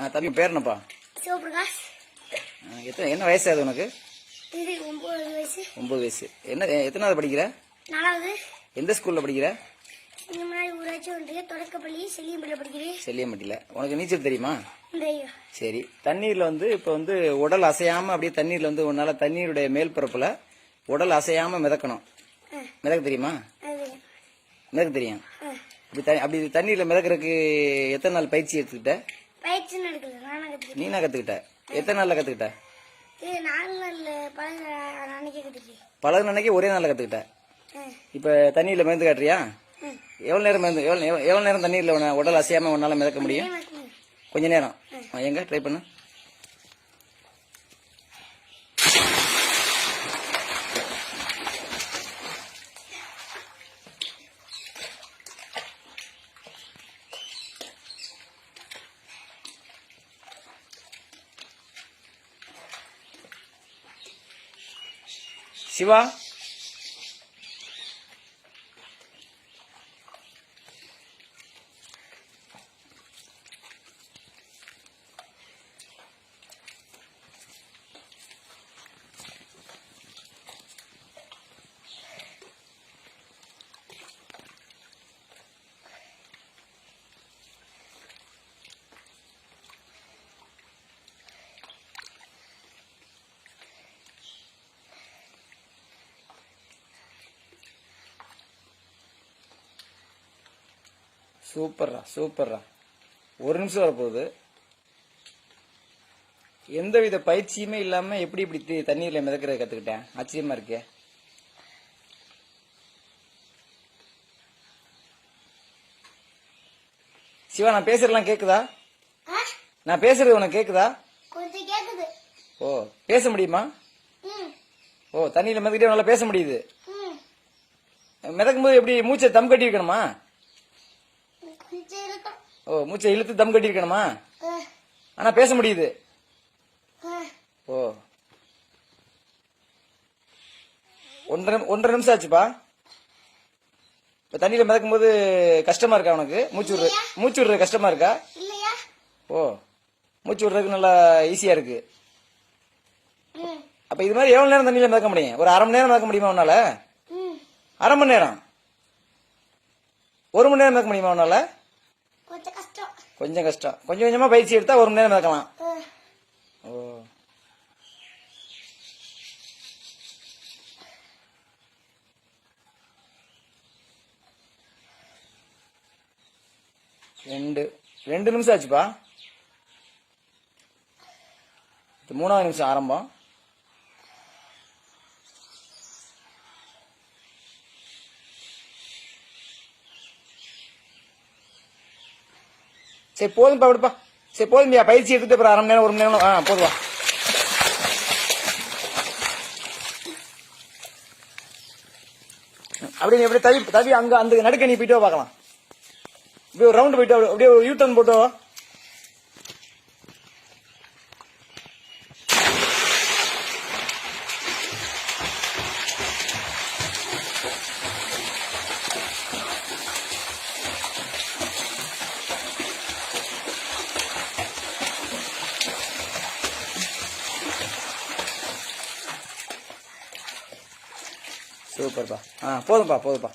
ஆ தம்பி பேர் என்னப்பா? சிவபிரகாஷ். எத்தனை என்ன வயசு அது உனக்கு? இது ஒன்பது வயசு. ஒன்பது வயசு. என்ன எத்தனாவது படிக்கிற? நாலாவது. எந்த ஸ்கூலில் படிக்கிற? இங்க முன்னாடி ஊராட்சி ஒன்றிய தொடக்கப்பள்ளி செல்லியம்பள்ளி படிக்கிறேன். செல்லியம்பட்டியில். உனக்கு நீச்சல் தெரியுமா? சரி. தண்ணீரில் வந்து இப்போ வந்து உடல் அசையாமல் அப்படியே தண்ணீரில் வந்து உன்னால் தண்ணீருடைய மேல் பரப்பில் உடல் அசையாமல் மிதக்கணும். மிதக்க தெரியுமா? மிதக்க தெரியும். த அப்படி தண்ணீரில் மிதக்கிறதுக்கு எத்தனை நாள் பயிற்சி எடுத்துக்கிட்ட? பயிற்சி கற்றுக்கிட்டேன் நீனா கற்றுக்கிட்ட எத்தனை நாளில் நாள் பழக அன்னைக்கு ஒரே நாளில் கற்றுக்கிட்ட ஆ. இப்போ தண்ணியில் மிதந்து காட்டுறியா? ம். எவ்வளோ நேரம் மிதந்து எவ்வளோ எவ்வளோ நேரம் தண்ணீரில் உன்னை உடல் அசையாமல் உன்னால் மிதக்க முடியும். கொஞ்ச நேரம். எங்க? ட்ரை பண்ணு. சிவா சூப்பர்ரா சூப்பர்ரா. ஒரு நிமிஷம் வரப்போகுது. எந்தவித பயிற்சியுமே இல்லாம எப்படி இப்படி தண்ணீர்ல மிதக்கிறத கத்துக்கிட்டேன்? ஆச்சரியமா இருக்கே. சிவா நான் பேசுறதெல்லாம் கேக்குதா? நான் பேசுறது உனக்கு கேக்குதா? ஓ பேச முடியுமா? ஓ தண்ணியில மிதக்கிட்டே நல்லா பேச முடியுது. மிதக்கும் போது எப்படி மூச்சை தம் கட்டி இருக்கும் ஓ மூச்சை இழுத்து தம் கட்டி இருக்கணுமா ஆனா பேச முடியுது. ஓ. ஒன்றரை ஒன்றரை நிமிஷம் ஆச்சுப்பா. இப்ப தண்ணியில மிதக்கும் போது கஷ்டமா இருக்கா உனக்கு? மூச்சு விடுற மூச்சு விடுறது கஷ்டமா இருக்கா? ஓ. மூச்சு விடுறதுக்கு நல்லா ஈஸியா இருக்கு. அப்ப இது மாதிரி எவ்வளவு நேரம் தண்ணியில மிதக்க முடியும்? ஒரு அரை மணி நேரம் மிதக்க முடியுமா உன்னால? அரை மணி நேரம். ஒரு மணி நேரம் மிதக்க முடியுமா உன்னால? கொஞ்சம் கஷ்டம். கொஞ்சம் கொஞ்சமா பயிற்சி எடுத்தா ஒரு மணி நேரம் மிதக்கலாம் ஓ. ரெண்டு. ரெண்டு நிமிஷம் ஆச்சுப்பா. இது மூணாவது நிமிஷம் ஆரம்பம். சரி போதும்பா விடுப்பா. சரி போதும்பியா பயிற்சி எடுத்துட்டு அப்புறம் அரை மணி நேரம் ஒரு மணி நேரம். ஆ போதுவா அப்படி நீ அப்படியே தவி தவி அங்கே அந்த நடுக்க நீ போயிட்டு பார்க்கலாம். அப்படியே ஒரு ரவுண்டு போயிட்டு அப்படியே ஒரு யூ டர்ன் போட்டு சூப்பர்ப்பா. ஆ போதும்ப்பா போதும்ப்பா